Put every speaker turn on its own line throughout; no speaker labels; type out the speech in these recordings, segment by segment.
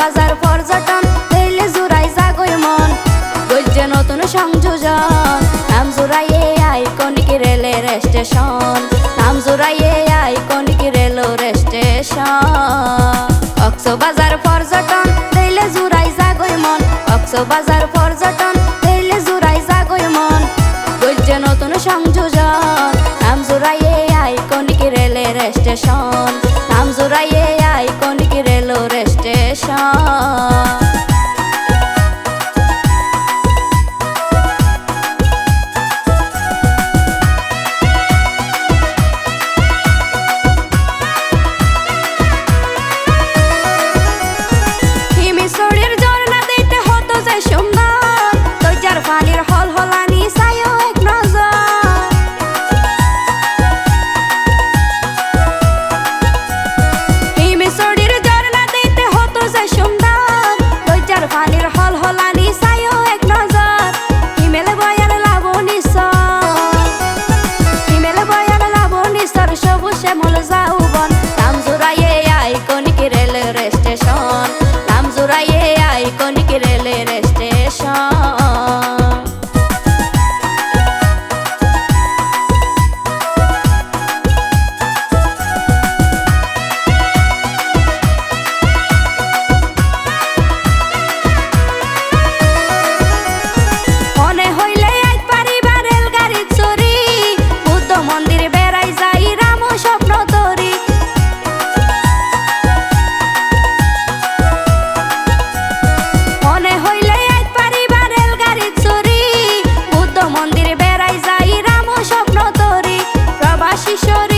বাজার পর্যটন দিলে জুড়াই জাগই মন। গজ্জে নতুন সংযোজন নাম জুড়াইয়ে আইকনিক রেলের স্টেশন নাম জুড়াইয়ে আইকনিক রেলের স্টেশন বাজার পর্যটন দিলে জুড়াই জাগই মন। বাজার পর্যটন দিলে জুড়াই জাগই মন। গজ্জে নতুন সংযোজন নাম জুড়াইয়ে আইকনিক রেলের স্টেশন যাই রাম স্বপ্ন তরি প্রবাসী শরীফ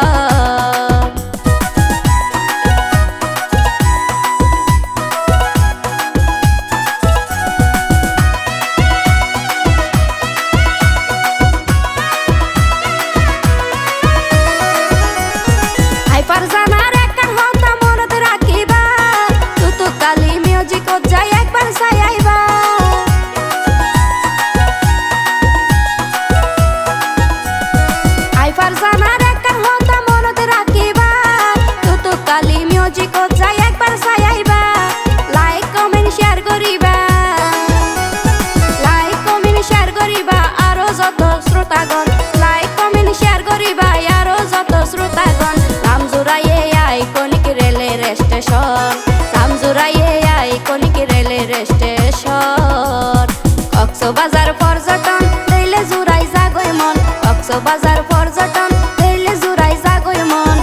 দেখছ বাজার পর্যটন দেখলে জোড়াই জাগই মন।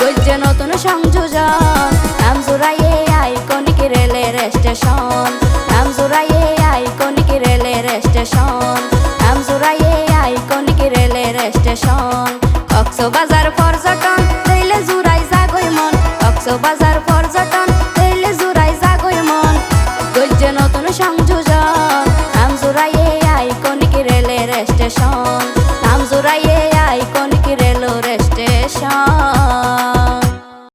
গজ্জে নতুন সংযোজন, নাম জোড়াইয়ে আইকনিক রেলের স্টেশন নাম জোড়াইয়ে আইকনিক রেলের স্টেশন নাম জোড়াইয়ে আইকনিক রেলের স্টেশন কক্সো বাজার পর্যটন দেখলে জোড়াই জাগই মন। কক্সো বাজার পর্যটন দেখলে জোড়াই জাগই মন। গজ্জে নতুন সংযোজন, নাম জোড়াইয়ে আইকনিক রেলের স্টেশন